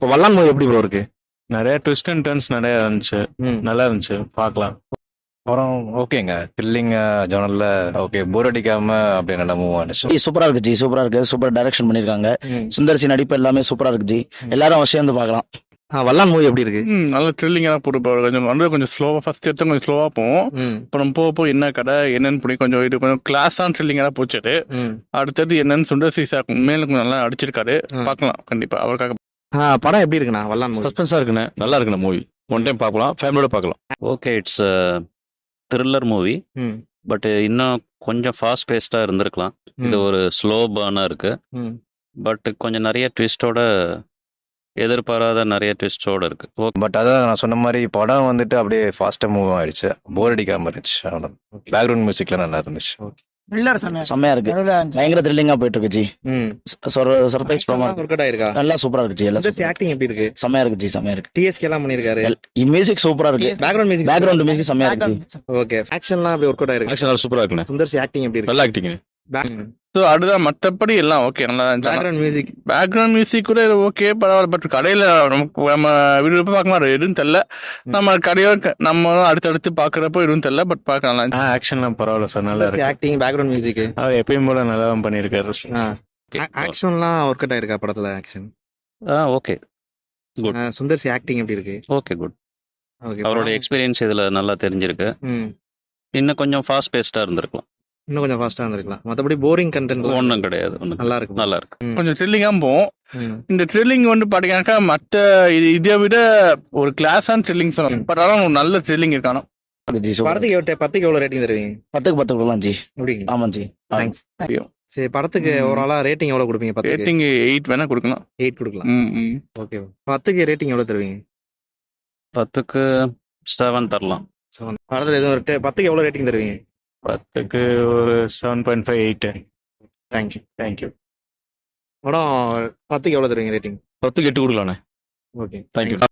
இப்போ வல்லான் மூவி எப்படி ப்ரோ இருக்கு? நிறைய ட்விஸ்ட் அண்ட் டர்ன்ஸ் நிறைய இருந்துச்சு. நல்லா இருந்துச்சு. பார்க்கலாம். அப்புறம் ஓகேங்க. த்ரில்லிங் ஜோனல்ல ஓகே போர் அடிக்காம அப்படியே நல்லா மூவ் ஆனிச்சு. ஜி சூப்பரா இருக்கு ஜி. சூப்பரா இருக்கு. சூப்பர் டைரக்ஷன் பண்ணிருக்காங்க. சுந்தர்சி நடிப்பு எல்லாமே சூப்பரா இருக்கு ஜி. எல்லாரும் அவசியம் வந்து பார்க்கலாம். வல்லான் மூவி எப்படி இருக்கு? நல்ல த்ரில்லிங்காக தான். கொஞ்சம் வந்து கொஞ்சம் ஸ்லோவாக ஃபர்ஸ்ட் எடுத்து கொஞ்சம் ஸ்லோவாக போவோம். அப்புறம் போக போக என்ன கடை என்னன்னு புரியும் கொஞ்சம் இது கொஞ்சம் கிளாஸான த்ரில்லிங்காக தான் போச்சுது அடுத்தது என்னன்னு சுந்தர் சீசா மேலும் கொஞ்சம் நல்லா அடிச்சிருக்காரு பார்க்கலாம் கண்டிப்பா. அவருக்காக படம் எப்படி இருக்குண்ணா? வல்லான் மூவி சஸ்பென்ஸா இருக்குண்ணே. நல்லா இருக்குண்ணே மூவி ஒன் டைம் பார்க்கலாம். ஃபேமிலியோட பார்க்கலாம். Okay it's thriller movie. But இன்னும் கொஞ்சம் ஃபாஸ்ட் பேஸ்டா இருந்திருக்கலாம். இது ஒரு ஸ்லோ பர்னா இருக்கு. பட் கொஞ்சம் நிறைய ட்விஸ்டோட எதிர்பாராத நிறைய ட்விஸ்டோட இருக்கு. ஓகே பட் அதான் நான் சொன்ன மாதிரி படம் வந்துட்டு அப்படியே ஃபாஸ்டா மூவ் ஆயிடுச்சு. போர் அடிக்காம இருந்துச்சு. பேக்ரவுண்ட் மியூசிக்ல நல்லா இருந்துச்சு. செம்மையா இருக்கு. பயங்கர த்ரில்லிங்கா போயிட்டு இருக்கு ஜி சர்ப்ரைஸ் ஒர்க் ஆயிருக்கா? நல்லா சூப்பரா இருக்கு ஜி எல்லாம் ஆக்டிங் எப்படி இருக்கு? செம்மையா இருக்கு ஜி செம்மையா இருக்கு. டிஎஸ்கே எல்லாம் பண்ணிருக்காரு. மியூசிக் சூப்பரா இருக்கு. பேக்ரவுண்ட் மியூசிக் பேக்ரவுண்ட் மியூசிக் செம்மையா இருக்கு ஓகே ஆக்ஷன்லாம் அப்படி ஒர்க் அவுட் ஆயிருக்கு ஆக்ஷன் சூப்பரா இருக்குண்ணே. சுந்தர்சி ஆக்டிங் எப்படி இருக்கு? நல்லா ஆக்டிங் ஸோ அடுத்ததான் மற்றபடி எல்லாம் ஓகே நல்லா பேக்ரவுண்ட் மியூசிக் பேக்ரவுண்ட் மியூசிக் கூட ஓகே பரவாயில்ல. பட் கடையில் நமக்கு நம்ம வீடு பார்க்கலாம் எதுவும் தெரில நம்ம கடையோ நம்ம அடுத்தடுத்து பார்க்குறப்போ எதுவும் தெரில பட் பார்க்க நல்லா இருந்துச்சு. ஆக்ஷன்லாம் பரவாயில்ல சார் நல்லா இருக்கு. ஆக்டிங் பேக்ரவுண்ட் மியூசிக் அவர் எப்பயும் போல நல்லா தான் பண்ணியிருக்காரு ஆக்ஷன்லாம் ஒர்க் அவுட் ஆயிருக்கா படத்துல ஆக்ஷன் ஆ ஓகே Good. சுந்தர்சி ஆக்டிங் எப்படி இருக்கு? ஓகே குட் ஓகே அவரோட எக்ஸ்பீரியன்ஸ் இதுல நல்லா தெரிஞ்சிருக்கு. இன்னும் கொஞ்சம் ஃபாஸ்ட் பேஸ்டா இருந்திருக்கலாம். இன்னும் கொஞ்சம் ஃபாஸ்டா இருந்திருக்கலாம் மத்தபடி போரிங் கண்டென்ட் ஒன்றும் கிடையாது நல்லா இருக்கு நல்லா இருக்கு கொஞ்சம் த்ரில்லிங்காக போவோம் ம். இந்த த்ரில்லிங் வந்து பார்த்தீங்கன்னாக்கா மற்ற இது இதை விட ஒரு கிளாஸான த்ரில்லிங் சொல்லலாம். பட் ஆனால் ஒரு நல்ல த்ரில்லிங் இருக்கானோ? படத்துக்கு எவ்வளவு பத்துக்கு எவ்வளவு ரேட்டிங் தருவீங்க? பத்துக்கு பத்து கொடுக்கலாம் ஜி. எப்படி ஆமா ஜி. தேங்க்ஸ் சரி படத்துக்கு. ஓவராலா ரேட்டிங் எவ்வளவு கொடுப்பீங்க பத்துக்கு? ரேட்டிங் எயிட் வேணா கொடுக்கலாம். எயிட் கொடுக்கலாம். ஓகே பத்துக்கு ரேட்டிங் எவ்வளவு தருவீங்க? பத்துக்கு செவன் தரலாம். படத்துல எதுவும் பத்துக்கு எவ்வளவு ரேட்டிங் தருவீங்க? பத்துக்கு ஒரு seven point five eight thank you thank you படம் பத்துக்கு எவ்வளவு தருவீங்க ரேட்டிங் பத்துக்கு எட்டு கொடுக்கலாண்ணே. Okay thank you